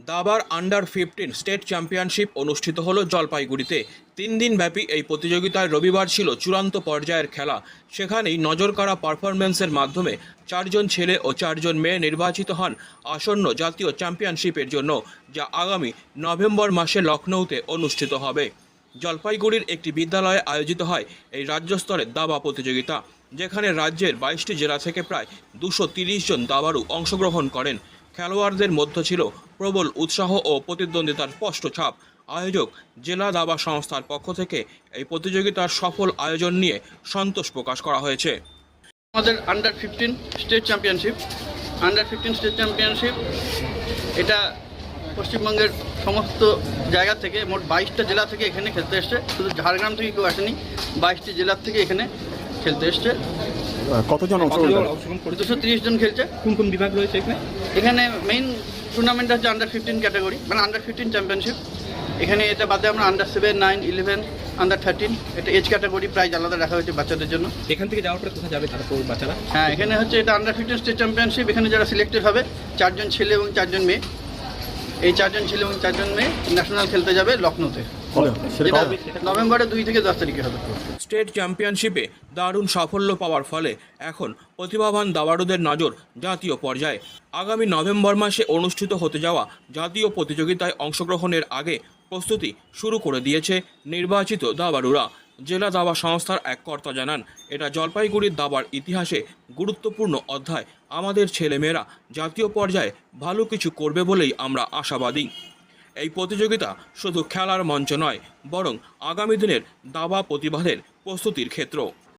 দাবার under fifteen state championship অনুষ্ঠিত হলো জলপাইগুড়িতে। তিন দিনব্যাপী এই প্রতিযোগিতায় রবিবার ছিল চূড়ান্ত পর্যায়ের খেলা। সেখানেই নজরকাড়া পারফরম্যান্সের মাধ্যমে চারজন ছেলে ও চারজন মেয়ে নির্বাচিত হন আসন্ন জাতীয় চ্যাম্পিয়নশিপের জন্য, যা আগামী নভেম্বর মাসে লখনৌতে অনুষ্ঠিত হবে। জলপাইগুড়ির একটি বিদ্যালয়ে আয়োজিত হয় এই রাজ্য স্তরের দাবা প্রতিযোগিতা, যেখানে রাজ্যের বাইশটি জেলা থেকে প্রায় দুশো জন দাবাড়ু অংশগ্রহণ করেন। খেলোয়াড়দের মধ্যে ছিল প্রবল উৎসাহ ও প্রতিদ্বন্দ্বিতার স্পষ্ট ছাপ। আয়োজক জেলা দাবা সংস্থার পক্ষ থেকে এই প্রতিযোগিতার সফল আয়োজন নিয়ে সন্তোষ প্রকাশ করা হয়েছে। আমাদের under fifteen state championship under fifteen state championship এটা পশ্চিমবঙ্গের সমস্ত জায়গা থেকে মোট বাইশটা জেলা থেকে এখানে খেলতে এসছে। শুধু ঝাড়গ্রাম থেকে কেউ আসেনি, বাইশটি জেলার থেকে এখানে খেলতে এসছে। কতজন অংশগ্রহণ করে? দুশো তিরিশ জন খেলছে। কোন কোন বিভাগ রয়েছে এখানে? এখানে মেইন টুর্নামেন্ট হচ্ছে আন্ডার ফিফটিন ক্যাটাগরি মানে আন্ডার ফিফটিন চ্যাম্পিয়নশিপ এখানে এটা বাদে আমরা under seven nine eleven under thirteen এটা এজ ক্যাটাগরি প্রাইজ আলাদা রাখা হয়েছে বাচ্চাদের জন্য। এখান থেকে যাওয়ার পরে কোথায় যাবে তারা বাচ্চারা? হ্যাঁ এখানে হচ্ছে এটা আন্ডার ফিফটিন স্টেট চ্যাম্পিয়নশিপ এখানে যারা সিলেক্টেড হবে চারজন ছেলে এবং চারজন মেয়ে। এই চারজন ছেলে এবং চারজন মেয়ে ন্যাশনাল খেলতে যাবে লখনৌতে? নভেম্বরে দুই থেকে দশ তারিখে হবে। স্টেট চ্যাম্পিয়নশিপে দারুণ সাফল্য পাওয়ার ফলে এখন প্রতিভাবান দাবাড়ুদের নজর জাতীয় পর্যায়ে। আগামী নভেম্বর মাসে অনুষ্ঠিত হতে যাওয়া জাতীয় প্রতিযোগিতায় অংশগ্রহণের আগে প্রস্তুতি শুরু করে দিয়েছে নির্বাচিত দাবাড়ুরা। জেলা দাবা সংস্থার এক কর্তা জানান এটা জলপাইগুড়ির দাবার ইতিহাসে গুরুত্বপূর্ণ অধ্যায়। আমাদের ছেলেমেয়েরা জাতীয় পর্যায়ে ভালো কিছু করবে বলেই আমরা আশাবাদী। এই প্রতিযোগিতা শুধু খেলার মঞ্চ নয় বরং আগামী দিনের দাবা প্রতিবাদের প্রস্তুতির ক্ষেত্র।